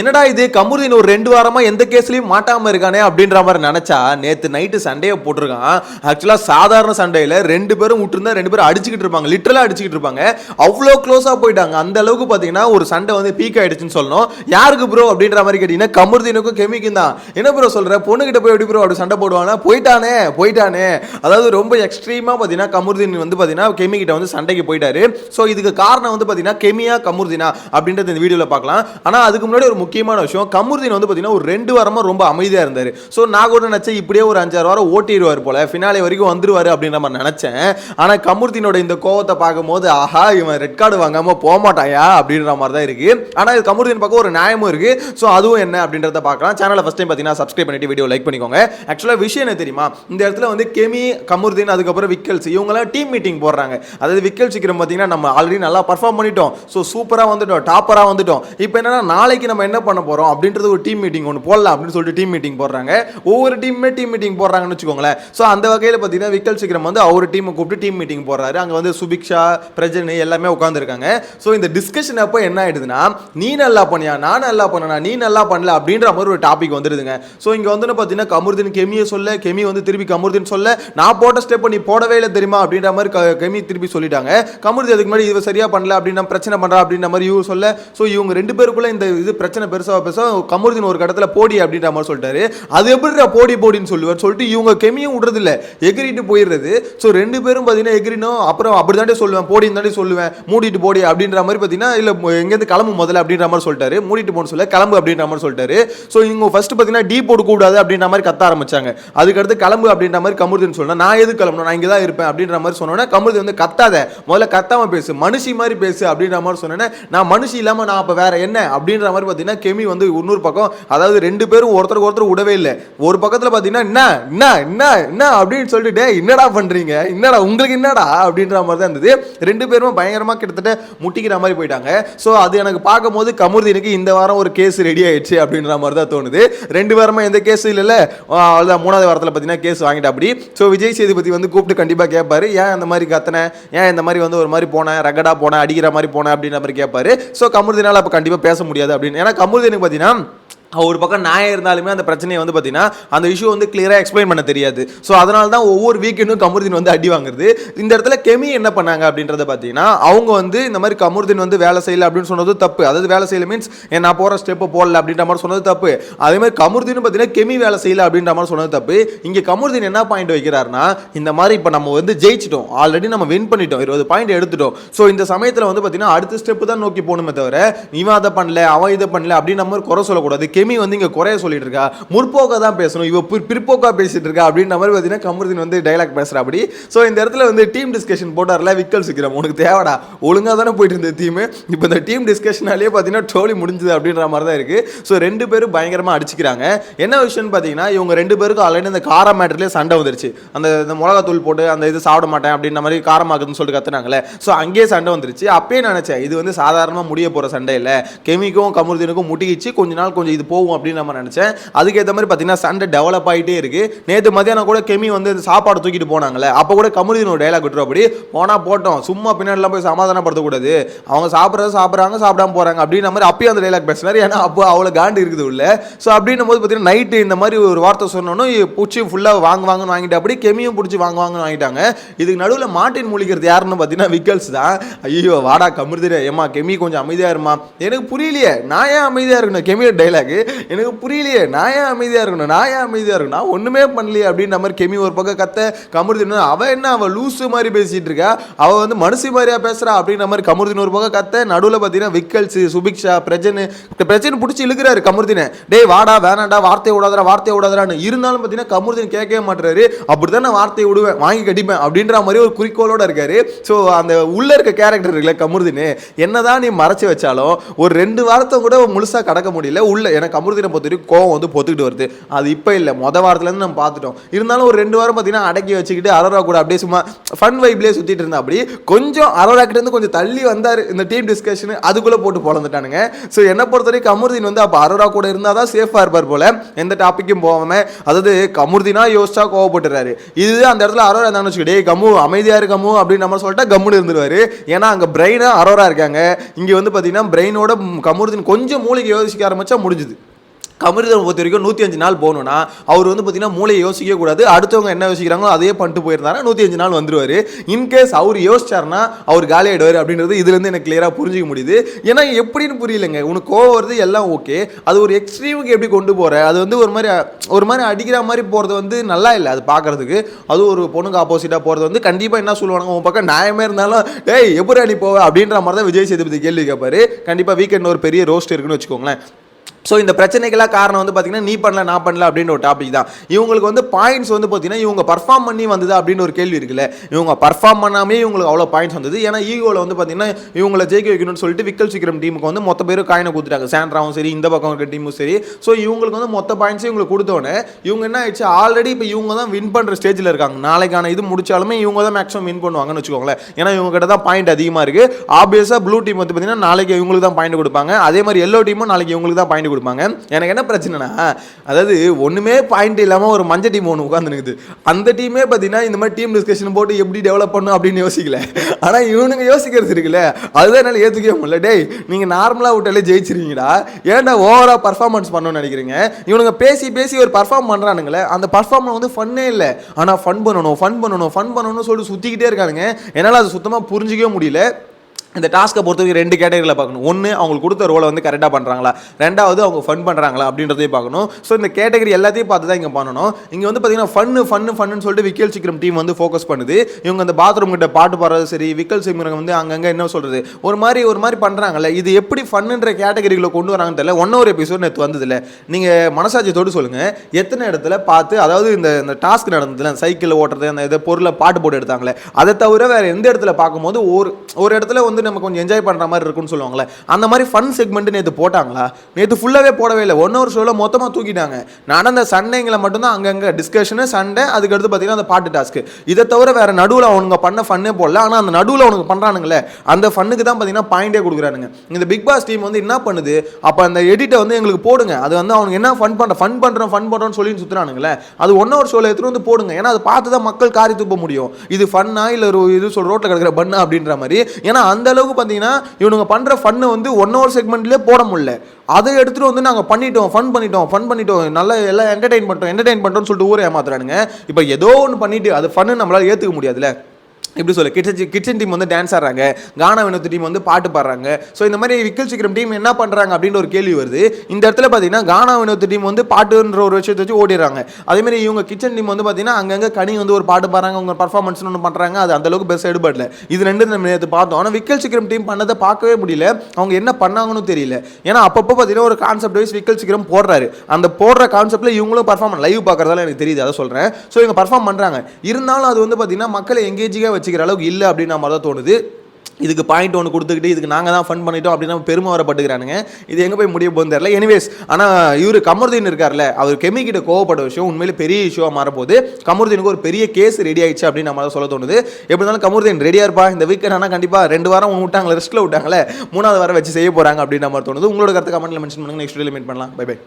என்னடா இது? கமுருதீன் ஒரு ரெண்டு வாரமா எந்த கேஸ்லயும் மாட்டாம இருக்கானே அப்படின்ற மாதிரி நினைச்சா நேத்து நைட்டு சண்டையை போட்டிருக்கான். ஆக்சுவலா சாதாரண சண்டையில ரெண்டு பேரும் விட்டுருந்தா ரெண்டு பேரும் அடிச்சுக்கிட்டு இருப்பாங்க. லிட்டரலா அடிச்சுக்கிட்டு இருப்பாங்க. அவ்வளோ க்ளோஸா போயிட்டாங்க. அந்த அளவுக்கு பாத்தீங்கன்னா ஒரு சண்டை வந்து பீக் ஆயிடுச்சுன்னு சொல்லணும். யாருக்கு ப்ரோ அப்படின்ற மாதிரி கேட்டீங்கன்னா கமுருதீனுக்கும் கெமிக்கும் தான். என்ன ப்ரோ சொல்ற? பொண்ணுகிட்ட போய் எப்படி ப்ரோ அப்படி சண்டை போடுவானா? போயிட்டானே போயிட்டானே. அதாவது ரொம்ப எக்ஸ்ட்ரீமா பாத்தீங்கன்னா கமுருதீன் வந்து பாத்தீங்கன்னா கெமி கிட்ட வந்து சண்டைக்கு போயிட்டாரு. ஸோ இதுக்கு காரணம் வந்து பாத்தீங்கன்னா கெமியா கமுருதீனா அப்படின்றது இந்த வீடியோல பார்க்கலாம். ஆனா அதுக்கு முன்னாடி ஒரு முக்கியமான விஷயம். கமுருதீன் வந்து பார்த்தீங்கன்னா ஒரு ரெண்டு வாரமா ரொம்ப அமைதியாக இருந்தார். ஸோ நான் கூட நினச்சேன் இப்படியே ஒரு அஞ்சாறு வாரம் ஓட்டிடுவார் போல. ஃபினாலே வரைக்கும் வந்துருவாரு அப்படின்ற மாதிரி நினச்சேன். ஆனால் கமுருதீனோட இந்த கோவத்தை பார்க்கும்போது ஆஹா இவன் ரெட் கார்டு வாங்காமல் போகமாட்டாயா அப்படின்ற மாதிரி தான் இருக்குது ஆனால் இது கமுருதீன் பக்கம் ஒரு நியாயமும் இருக்குது ஸோ அதுவும் என்ன அப்படின்றத பார்க்கலாம். சேனலை ஃபஸ்ட் டைம் பார்த்தீங்கன்னா சப்ஸ்கிரைப் பண்ணிட்டு வீடியோ லைக் பண்ணிக்கோங்க. ஆக்சுவலாக விஷயம் என்ன தெரியுமா? இந்த இடத்துல வந்து கெமி கமுருதீன் அதுக்கப்புறம் விக்கல்ஸ் இவங்களாம் டீம் மீட்டிங் போடுறாங்க. அதாவது விக்கல் சீக்கிரம் பார்த்தீங்கன்னா நம்ம ஆல்ரெடி நல்லா பர்ஃபார்ம் பண்ணிட்டோம். ஸோ சூப்பராக வந்துட்டோம் டாப்பராக வந்துட்டோம். இப்போ என்னன்னா நாளைக்கு நம்ம என்ன பண்ண போகிறோம் அப்படின்றது ஒரு டீம் மீட்டிங் ஒன்று போடலாம் அப்படின்னு சொல்லிட்டு டீம் மீட்டிங் போடுறாங்க. ஒவ்வொரு டீமுமே டீம் மீட்டிங் போடுறாங்கன்னு வச்சுக்கோங்களேன். ஸோ அந்த வகையில் பார்த்தீங்கன்னா விக்கல் சீக்கிரம் வந்து அவர் டீமை கூப்பிட்டு டீம் மீட்டிங் போடுறாரு. அங்கே வந்து சுபிக்ஷா பிரஜன் எல்லாமே உட்காந்துருக்காங்க ஸோ இந்த டிஸ்கஷன் அப்போ என்ன ஆயிடுதுன்னா நீ நல்லா பண்ணியா நான் நல்லா பண்ணனா நீ நல்லா பண்ணல அப்படின்ற மாதிரி ஒரு டாபிக் வந்துடுதுங்க ஸோ இங்கே வந்து பார்த்தீங்கன்னா கமுருதீன் கெமியை சொல்ல கெமி வந்து திருப்பி கமுருதீன் சொல்ல நான் போட்ட ஸ்டெப் நீ போடவே இல்லை தெரியுமா அப்படின்ற மாதிரி கெமி திருப்பி சொல்லிட்டாங்க. கமுருதி அதுக்கு முன்னாடி இவ சரியாக பண்ணல அப்படின்னு பிரச்சனை பண்ணுறா அப்படின்ற மாதிரி இவங்க சொல்ல. ஸோ இவங்க ரெண்டு பேருக்குள்ள இந்த இது பிரச்சனை பிரச்சனை பெருசாக பெருசாக கமருதீன் ஒரு கட்டத்தில் போடி அப்படின்ற மாதிரி சொல்லிட்டாரு. அது எப்படி போடி போடின்னு சொல்லுவார் சொல்லிட்டு இவங்க கெமியும் விடுறதில்ல. எகிரிட்டு போயிடுறது. ஸோ ரெண்டு பேரும் பார்த்தீங்கன்னா எகிரினும் அப்புறம் அப்படி தாண்டே சொல்லுவேன் போடின்னு தாண்டே சொல்லுவேன் மூடிட்டு போடி அப்படின்ற மாதிரி பார்த்தீங்கன்னா இல்லை எங்கேருந்து கிளம்பு முதல்ல அப்படின்ற மாதிரி சொல்லிட்டாரு. மூடிட்டு போன சொல்ல கிளம்பு அப்படின்ற மாதிரி சொல்லிட்டாரு. ஸோ இவங்க ஃபஸ்ட்டு பார்த்தீங்கன்னா டீ போட்டு கூடாது அப்படின்ற மாதிரி கத்த ஆரம்பிச்சாங்க. அதுக்கடுத்து கிளம்பு அப்படின்ற மாதிரி கமருதீன் சொன்னால் நான் எது கிளம்பணும்? நான் இங்கே தான் இருப்பேன் அப்படின்ற மாதிரி சொன்னோன்னே கமருதீன் வந்து கத்தாத. முதல்ல கத்தாமல் பேசு மனுஷி மாதிரி பேசு அப்படின்ற மாதிரி சொன்னேன்னா நான் மனுஷி இல்லாமல் நான் அப்போ வேற என்ன? அப்படின்ற மாதிரி பார்த்தீங்கன்னா கெமி வந்து இன்னொரு பக்கம் அதாவது ரெண்டு பேரும் ஒருத்தருக்கு ஒருத்தர் விடவே இல்லை. ஒரு பக்கத்தில் பார்த்தீங்கன்னா என்ன என்ன என்ன என்ன? அப்படின்னு சொல்லிட்டு என்னடா பண்றீங்க? என்னடா உங்களுக்கு என்னடா? அப்படின்ற மாதிரி தான் இருந்தது. ரெண்டு பேரும் பயங்கரமா கிட்டத்தட்ட முட்டிக்கிற மாதிரி போயிட்டாங்க. ஸோ அது எனக்கு பார்க்கும்போது கமுர்தீனுக்கு இந்த வாரம் ஒரு கேஸ் ரெடி ஆயிடுச்சு அப்படின்ற மாதிரி தான் தோணுது. ரெண்டு வாரமா எந்த கேஸ் இல்லைல்ல. அவ்வளோதான் மூணாவது வாரத்தில் பார்த்தீங்கன்னா கேஸ் வாங்கிட்டா அப்படி. ஸோ விஜய் சேதுபதி வந்து கூப்பிட்டு கண்டிப்பாக கேட்பாரு ஏன் அந்த மாதிரி கத்தனை? ஏன் இந்த மாதிரி வந்து ஒரு மாதிரி போனேன் ரகடா போனேன் அடிக்கிற மாதிரி போனேன் அப்படின்ற மாதிரி கேட்பாரு ஸோ கமுர்தினால் அப்போ கண்டிப்பாக பேச முடியாது அப்படின்னு. ஏன்னா கமுருதீனுக்கு பார்த்தீங்கன்னா ஒரு பக்கம் நியாயம் இருந்தாலுமே அந்த பிரச்சனையை வந்து பார்த்தீங்கன்னா அந்த இஷ்யூ வந்து கிளியராக எக்ஸ்பிளைன் பண்ண தெரியாது. ஸோ அதனால தான் ஒவ்வொரு வீக்கெண்டும் கமுருதீன் வந்து அடி வாங்குறது. இந்த இடத்துல கெமி என்ன பண்ணாங்க அப்படின்றத பார்த்தீங்கன்னா அவங்க வந்து இந்த மாதிரி கமுருதீன் வந்து வேலை செய்யலை அப்படின்னு சொன்னது தப்பு. அதாவது வேலை செய்யல மீன்ஸ் நான் போகிற ஸ்டெப்பு போடல அப்படின்ற மாதிரி சொன்னது தப்பு. அதே மாதிரி கமுருதீன் பார்த்தீங்கன்னா கெமி வேலை செய்யலை அப்படின்ற மாதிரி சொன்னது தப்பு. இங்கே கமுருதீன் என்ன பாயிண்ட் வைக்கிறாருன்னா இந்த மாதிரி இப்போ நம்ம வந்து ஜெயிச்சிட்டோம். ஆல்ரெடி நம்ம வின் பண்ணிட்டோம். இருபது பாயிண்ட் எடுத்துட்டோம். ஸோ இந்த சமயத்தில் வந்து பார்த்தீங்கன்னா அடுத்த ஸ்டெப்பு தான் நோக்கி போகணுமே தவிர இவன் அதை பண்ணல அவன் இதை பண்ணல அப்படின்ற மாதிரி குறை சொல்லக்கூடாது. கெமி வந்து இங்கே குறைய சொல்லிட்டு இருக்கா முற்போக்காக தான் பேசணும். இவ பிற்- பிற்போக்கா பேசிட்டு இருக்கா அப்படின்ற மாதிரி பார்த்தீங்கன்னா கமருதீன் வந்து டைலாக் பேசுறா அப்படி ஸோ இந்த இடத்துல வந்து டீம் டிஸ்கஷன் போட்டார்ல விக்கல் சிக்கிரம். உனக்கு தேவைடா. ஒழுங்காக தானே போயிட்டு இருந்த டீம் இப்போ இந்த டீம் டிஸ்கஷனாலேயே பார்த்தீங்கன்னா டோலி முடிஞ்சது அப்படின்ற மாதிரி தான் இருக்கு. ஸோ ரெண்டு பேரும் பயங்கரமாக அடிச்சுக்கிறாங்க. என்ன விஷயம்னு பார்த்தீங்கன்னா இவங்க ரெண்டு பேருக்கும் ஆல்ரெடி அந்த கார மேட்டர்லேயே சண்டை வந்துருச்சு. அந்த இந்த மிளகாத்தூள் போட்டு அந்த இது சாப்பிட மாட்டேன் அப்படின்ற மாதிரி காரமாக்குதுன்னு சொல்லிட்டு கத்துனாங்களே ஸோ அங்கேயே சண்டை வந்துருச்சு. அப்பயே நினச்சேன் இது வந்து சாதாரணமாக முடிய போகிற சண்டை இல்லை. கெமிக்கும் கமுருதீனுக்கும் முட்டிக்கிச்சு. கொஞ்ச நாள் கொஞ்சம் இது போகும் அப்படின்னு நம்ம நினச்சேன். அதுக்கேற்ற மாதிரி பார்த்தீங்கன்னா சண்டை டெவலப் ஆகிட்டே இருக்கு. நேற்று மதியானம் கூட கெமி வந்து இந்த சாப்பாடு தூக்கிட்டு போனாங்களே அப்போ கூட கமுருதீன் ஒரு டைலாக் விட்டுரும் அப்படி போனால் போட்டோம். சும்மா பின்னாடிலாம் போய் சமாதானப்படுத்தக்கூடாது. அவங்க சாப்பிட்றது சாப்பிட்றாங்க சாப்பிடாம போகிறாங்க அப்படின்ற மாதிரி அப்பயும் அந்த டைலாக் பேசினார். ஏன்னா அப்போ அவ்வளோ காண்டு இருக்குது உள்ள. ஸோ அப்படின்னும் போது பார்த்தீங்கன்னா நைட்டு இந்த மாதிரி ஒரு வார்த்தை சொன்னோன்னு பிடிச்சி ஃபுல்லாக வாங்க வாங்கன்னு வாங்கிட்டு அப்படி கெமியும் பிடிச்சி வாங்க வாங்கன்னு வாங்கிட்டாங்க. இதுக்கு நடுவில் மாட்டின் முழிக்கிறது யாருன்னு பார்த்தீங்கன்னா விக்கல்ஸ் தான். ஐயோ வாடா கமுருதிரே. ஏமா கெமி கொஞ்சம் அமைதியாக இருமா எனக்கு புரியலையே. நான் ஏன் அமைதியாக இருக்கணும்? கெமியோட டைலாக் எனக்கு புரியலையே நான் ஏன் அமைதியாக இருக்கணும்? நான் ஏன் அமைதியாக இருக்கணும்? நான் ஒன்றுமே பண்ணலையே அப்படின்ற மாதிரி கெமி ஒரு பக்கம் கத்த கமுருதின் அவள் என்ன அவள் லூசு மாதிரி பேசிகிட்டு இருக்கா? அவள் வந்து மனுஷி மாதிரியா பேசுகிறா அப்படின்ற மாதிரி கமுருதின் ஒரு பக்கம் கத்த நடுவில் பார்த்தீங்கன்னா விக்கல்ஸு சுபிக்ஷா பிரஜன் பிரஜன் பிடிச்சி இழுக்கிறாரு கமுருதினை. டேய் வாடா வேணாண்டா வார்த்தையை விடாதரா வார்த்தையை விடாதரான்னு இருந்தாலும் பார்த்தீங்கன்னா கமுருதின் கேட்கவே மாட்டுறாரு அப்படிதான் நான் வார்த்தையை விடுவேன் வாங்கி கட்டிப்பேன் அப்படின்ற மாதிரி ஒரு குறிக்கோளோட இருக்காரு. ஸோ அந்த உள்ளே இருக்க கேரக்டர் இருக்குல்ல கமுருதின் என்னதான் நீ மறைச்சி வச்சாலும் ஒரு ரெண்டு வாரத்தை கூட முழுசாக கடக்க முடியல உள்ள எனக்கு எனக்கு கமருதீனை பொறுத்த வரைக்கும் கோவம் வந்து பொத்துக்கிட்டு வருது. அது இப்போ இல்லை. மொத வாரத்துலேருந்து நம்ம பார்த்துட்டோம். இருந்தாலும் ஒரு ரெண்டு வாரம் பார்த்தீங்கன்னா அடக்கி வச்சுக்கிட்டு அரோரா கூட அப்படியே சும்மா ஃபன் வைப்லேயே சுற்றிட்டு இருந்தா அப்படி கொஞ்சம் அரோரா கிட்டேருந்து கொஞ்சம் தள்ளி வந்தார் இந்த டீம் டிஸ்கஷன் அதுக்குள்ளே போட்டு பிறந்துட்டானுங்க ஸோ என்னை பொறுத்த வரைக்கும் கமருதீன் வந்து அப்போ அரோரா கூட இருந்தால் தான் சேஃபாக இருப்பார் போல. எந்த டாப்பிக்கும் போகாம. அதாவது கமுர்தினா யோசிச்சா கோவப்பட்டுறாரு. இது அந்த இடத்துல அரோரா இருந்தான்னு வச்சுக்கிட்டே கம்மு அமைதியாக இரு கம்மு அப்படின்னு நம்ம சொல்லிட்டா கம்முன்னு இருந்துருவாரு. ஏன்னா அங்கே பிரெயினாக அரோரா இருக்காங்க. இங்கே வந்து பார்த்தீங்கன்னா பிரெயினோட கமுர்தின் கொஞ்சம் மூலிகை யோசிக்க ஆரம்பிச்சா முடிஞ்சுது. கமருதன் பொறுத்த வரைக்கும் நூற்றி அஞ்சு நாள் போகணும்னா அவர் வந்து பார்த்தீங்கன்னா மூளையை யோசிக்கவே கூடாது. அடுத்தவங்க என்ன யோசிக்கிறாங்களோ அதையே பண்ணிட்டு போயிருந்தாரா நூற்றி அஞ்சு நாள் வந்துருவார். இன்கேஸ் அவர் யோசிச்சாருன்னா அவர் காலியாகிடுவார் அப்படின்றது இதுலேருந்து எனக்கு கிளியராக புரிஞ்சிக்க முடியுது. ஏன்னா எப்படின்னு புரியலைங்க. உனக்கு கோவம் வருது எல்லாம் ஓகே அது ஒரு எக்ஸ்ட்ரீமுக்கு எப்படி கொண்டு போகிற அது வந்து ஒரு மாதிரி ஒரு மாதிரி அடிக்கிற மாதிரி போகிறது வந்து நல்லா இல்லை அது பார்க்கறதுக்கு அது ஒரு பொண்ணுக்கு ஆப்போசிட்டாக போகிறது வந்து கண்டிப்பாக என்ன சொல்லுவாங்க உன் பக்கம் நியாயமே இருந்தாலும் டேய் எப்படி அனுப்பி போவேன் அப்படின்ற மாதிரி தான் விஜய் சேதுபதி கேள்வி கேட்பாரு. கண்டிப்பாக வீக்கெண்ட் ஒரு பெரிய ரோஸ்ட் இருக்குன்னு வச்சுக்கோங்களேன். ஸோ இந்த பிரச்சனைக்கெல்லாம் காரணம் வந்து பார்த்தீங்கன்னா நீ பண்ணல நான் பண்ணல அப்படின்னு ஒரு டாபிக் தான். இவங்களுக்கு வந்து பாயிண்ட்ஸ் வந்து பார்த்தீங்கன்னா இவங்க பர்ஃபார்ம் பண்ணி வந்தது அப்படின்னு ஒரு கேள்வி இருக்குல்ல. இவங்க பர்ஃபார்ம் பண்ணாமே இவங்களுக்கு அவ்வளோ பாயிண்ட்ஸ் வந்தது. ஏன்னா ஈகோவில் வந்து பார்த்தீங்கன்னா இவங்களை ஜெயிக்க வைக்கணும்னு சொல்லிட்டு விக்கல் சீக்கிரம் டீமுக்கு வந்து மொத்த பேரும் காயினை கொடுத்துட்டாங்க. சாண்ட்ராவும் சரி இந்த பக்கம் இருக்க டீமும் சரி. ஸோ இவங்களுக்கு வந்து மொத்த பாயிண்ட்ஸும் இவங்களுக்கு கொடுத்தோன்னே இவங்க என்ன ஆயிடுச்சு? ஆல்ரெடி இப்போ இவங்க தான் வின் பண்ணுற ஸ்டேஜில் இருக்காங்க. நாளைக்கான இது முடிச்சாலுமே இவங்க தான் மேக்ஸிமம் வின் பண்ணுவாங்கன்னு வச்சுக்கோங்களேன். ஏன்னா இவங்க கிட்ட தான் பாயிண்ட் அதிகமாக இருக்கு. ஆப்வியஸாக ப்ளூ டீம் வந்து பார்த்தீங்கன்னா நாளைக்கு இவங்களுக்கு தான் பாயிண்ட் கொடுப்பாங்க. அதே மாதிரி எல்லோ டீமும் நாளைக்கு இவங்களுக்கு தான் பாயிண்ட் கொடுப்பாங்க. எனக்கு என்ன பிரச்சனைனா அதாவது ஒன்றுமே பாயிண்ட் இல்லாமல் ஒரு மஞ்சள் டீம் ஒன்று உட்காந்துருக்குது அந்த டீமே பார்த்தீங்கன்னா இந்த மாதிரி டீம் டிஸ்கஷன் போட்டு எப்படி டெவலப் பண்ணும் அப்படின்னு யோசிக்கல. ஆனால் இவனுங்க யோசிக்கிறது இருக்குல்ல அதுதான் என்னால் ஏற்றுக்கவே முடியல. டேய் நீங்கள் நார்மலாக விட்டாலே ஜெயிச்சிருக்கீங்களா ஏன்டா ஓவராக பர்ஃபார்மன்ஸ் பண்ணணும்னு நினைக்கிறீங்க? இவனுங்க பேசி பேசி ஒரு பர்ஃபார்ம் பண்ணுறானுங்களே அந்த பர்ஃபார்மில் வந்து ஃபன்னே இல்லை. ஆனால் ஃபன் பண்ணணும் ஃபன் பண்ணணும் ஃபன் பண்ணணும்னு சொல்லிட்டு சுற்றிக்கிட்டே இருக்கானுங்க. என்னால் அது சுத்தமாக புரிஞ்சிக்கவே முடியல. இந்த டாஸ்க்கை பொறுத்தவரைக்கும் ரெண்டு கேட்டகரியில் பார்க்கணும். ஒன்று அவங்களுக்கு கொடுத்த ரோலை வந்து கரெக்டாக பண்ணுறாங்களா ரெண்டாவது அவங்க ஃபன் பண்ணுறாங்களா அப்படின்றதையும் பார்க்கணும். ஸோ இந்த கேட்டகரி எல்லாத்தையும் பார்த்து தான் இங்கே பண்ணணும். இங்கே வந்து பார்த்தீங்கன்னா ஃபன்னு ஃபன்னு ஃபன்னு சொல்லிட்டு விக்கல் சிக்ரம் டீம் வந்து ஃபோக்கஸ் பண்ணுது. இவங்க அந்த பாத்ரூம் கிட்ட பாட்டு பாடுறது சரி விக்கல் சிக்ரம் வந்து அங்கங்கே என்ன சொல்கிறது ஒரு மாதிரி ஒரு மாதிரி பண்ணுறாங்கல்ல இது எப்படி ஃபன்னுன்ற கேட்டகரிகளை கொண்டு வராங்கன்னு தெரியல. ஒன் ஒரு எபிசோட் நேற்று வந்ததில்ல நீங்கள் மனசாட்சியத்தோடு சொல்லுங்கள் எத்தனை இடத்துல பார்த்து அதாவது இந்த இந்த டாஸ்க் நடந்ததுல சைக்கிள் ஓட்டுறது அந்த இதை பொருளை பாட்டு போட்டு எடுத்தாங்களே அதை தவிர வேறு எந்த இடத்துல பார்க்கும்போது ஒரு ஒரு இடத்துல வந்து நம்ம கொஞ்சம் என்ஜாய் பண்ணுற மாதிரி இருக்கும்னு சொல்லுவாங்களே அந்த மாதிரி ஃபன் செக்மெண்ட் நேற்று போட்டாங்களா? நேற்று ஃபுல்லாகவே போடவே இல்லை. ஒன்று ஒரு ஷோவில் மொத்தமாக தூக்கிட்டாங்க. நடந்த சண்டைங்களை மட்டும்தான் அங்கங்கே டிஸ்கஷனு சண்டை அதுக்கடுத்து பார்த்தீங்கன்னா அந்த பாட்டு டாஸ்க்கு இதை தவிர வேறு நடுவில் அவனுங்க பண்ண ஃபன்னே போடல. ஆனால் அந்த நடுவில் அவனுக்கு பண்ணுறானுங்களே அந்த ஃபன்னுக்கு தான் பார்த்தீங்கன்னா பாயிண்டே கொடுக்குறானுங்க. இந்த பிக் பாஸ் டீம் வந்து என்ன பண்ணுது? அப்போ அந்த எடிட்டை வந்து எங்களுக்கு போடுங்க. அது வந்து அவனுக்கு என்ன ஃபன் பண்ணுற ஃபன் பண்ணுறோம் ஃபன் பண்ணுறோன்னு சொல்லி சுற்றுறானுங்களே அது ஒன் ஹவர் ஷோவில் எடுத்துகிட்டு வந்து போடுங்க. ஏன்னா அதை பார்த்து தான் மக்கள் காரி துப்ப முடியும். இது ஃபன்னா இல்லை ஒரு இது சொல் ரோட்டில் கிடக்கிற பண்ணா அப்படின்ற மாதிரி. ஏன்னா அந்த அளவுக்கு பார்த்தீங்கன்னா இவனுங்க பண்ணுற ஃபன்னு வந்து ஒன் ஹவர் செக்மெண்ட்லேயே போட முடியல. அதை எடுத்துகிட்டு வந்து நாங்கள் பண்ணிட்டோம் ஃபன் பண்ணிட்டோம் ஃபன் பண்ணிட்டோம். நல்லா எல்லாம் என்டர்டைன் பண்ணிட்டோம் என்டர்டைன் பண்ணுறோம்னு சொல்லிட்டு ஊரே ஏமாத்துறானுங்க. இப்போ ஏதோ ஒன்று பண்ணிட்டு அது ஃபன்னு நம்மளால் ஏற்றுக்க முடியாதுல்ல. எப்படி சொல்ல கிச்சன் கிச்சன் டீம் வந்து டான்ஸ் ஆடுறாங்க கானா வினோத் டீம் வந்து பாட்டு பாடுறாங்க. ஸோ இந்த மாதிரி விக்கல் சீக்கிரம் டீம் என்ன பண்ணுறாங்க அப்படின்ற ஒரு கேள்வி வருது. இந்த இடத்துல பார்த்தீங்கன்னா கானா வினோத் டீம் வந்து பாட்டுன்ற ஒரு விஷயத்தை வச்சு ஓடிடுறாங்க. அதேமாதிரி இவங்க கிச்சன் டீம் வந்து பார்த்தீங்கன்னா அங்கங்கே கனி வந்து ஒரு பாட்டு பாடுறாங்க அவங்க பர்ஃபார்மன்ஸ் ஒன்று பண்ணுறாங்க அது அந்தளவுக்கு பெஸ்ட் எடுபடல. இது ரெண்டு நம்ம நேற்று பார்த்தோம். ஆனால் விக்கல் சீக்கிரம் டீம் பண்ணதை பார்க்கவே முடியல. அவங்க என்ன பண்ணாங்கன்னு தெரியல. ஏன்னா அப்பப்போ பார்த்தீங்கன்னா ஒரு கான்செப்ட் வைஸ் விக்கல் சீக்கிரம் போடுறாரு. அந்த போடுற கான்செப்ட்டில் இவங்களும் பர்ஃபார்ம் லைவ் பார்க்குறதால எனக்கு தெரியுது அதை சொல்கிறேன் ஸோ இவங்க பர்ஃபார்ம் பண்ணுறாங்க இருந்தாலும் அது வந்து பார்த்தீங்கன்னா மக்களை எங்கேஜிக்காக வச்சுக்கிற அளவுக்கு இல்லை அப்படின்னு மாதிரி தான் தோணுது. இதுக்கு பாயிண்ட் ஒன்று கொடுத்துக்கிட்டு இதுக்கு நாங்கள் தான் ஃபன் பண்ணிட்டோம் அப்படின்னு பெருமை வரப்பட்டுக்கிறானுங்க. இது எங்கே போய் முடிய போகுது தெரில எனிவேஸ் ஆனால் இவர் கமருதீன் இருக்கார்ல அவர் கெமி கிட்ட விஷயம் உண்மையிலே பெரிய இஷ்யூவாக மாறப்போகுது. கமருதீனுக்கு ஒரு பெரிய கேஸ் ரெடி ஆயிடுச்சு அப்படின்னு நம்ம சொல்ல தோணுது. எப்படி இருந்தாலும் கமருதீன் ரெடியாக இருப்பா? இந்த வீக்கெண்ட் ஆனால் கண்டிப்பாக ரெண்டு வாரம் ஒன்று விட்டாங்களே ரெஸ்ட்டில் விட்டாங்களே மூணாவது வாரம் வச்சு செய்ய போகிறாங்க அப்படின்னு நம்ம தோணுது. உங்களோட கருத்து கமெண்ட்டில் மென்ஷன் பண்ணுங்க. நெக்ஸ்ட் மீட் பண்ணலாம். Bye bye